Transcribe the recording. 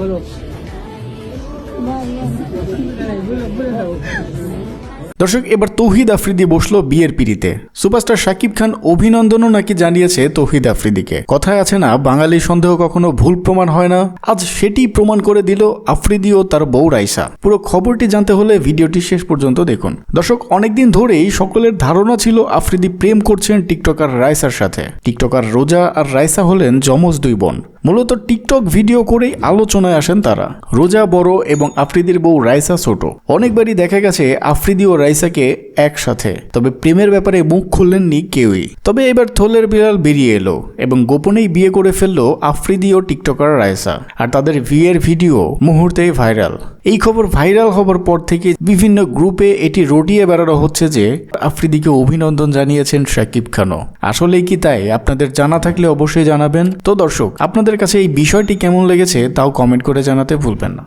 ブロック。দর্শক, এবার তৌহিদ আফ্রিদি বসল বিয়ের পিড়িতে। সুপারস্টার শাকিব খান অভিনন্দনও নাকি জানিয়েছে তৌহিদ আফ্রিদিকে। কথায় আছে না, বাঙালি সন্দেহ কখনো ভুল প্রমাণ হয় না। আজ সেটি প্রমাণ করে দিল আফ্রিদি ও তার বউ রাইসা। পুরো খবরটি জানতে হলে ভিডিওটি শেষ পর্যন্ত দেখুন। দর্শক, অনেকদিন ধরেই সকলের ধারণা ছিল আফ্রিদি প্রেম করছেন টিকটকার রাইসার সাথে। টিকটকার রোজা আর রাইসা হলেন যমজ দুই বোন। মূলত টিকটক ভিডিও করেই আলোচনায় আসেন তারা। রোজা বড় এবং আফ্রিদির বউ রাইসা ছোট। অনেকবারই দেখা গেছে আফ্রিদি ও রাইসাকে একসাথে। তবে প্রেমের ব্যাপারে মুখ খুললেননি কেউই। তবে এবার থলের বিড়াল বেরিয়ে এলো এবং গোপনেই বিয়ে করে ফেলল আফ্রিদি ও টিকটকার রাইসা আর তাদের বিয়ের ভিডিও মুহূর্তেই ভাইরাল। এই খবর ভাইরাল হবার পর থেকে বিভিন্ন গ্রুপে এটি রটিয়ে বেড়ানো হচ্ছে যে আফ্রিদিকে অভিনন্দন জানিয়েছেন শাকিব খানও। আসলেই কি তাই? আপনাদের জানা থাকলে অবশ্যই জানাবেন। তো দর্শক, আপনাদের কাছে এই বিষয়টি কেমন লেগেছে তাও কমেন্ট করে জানাতে ভুলবেন না।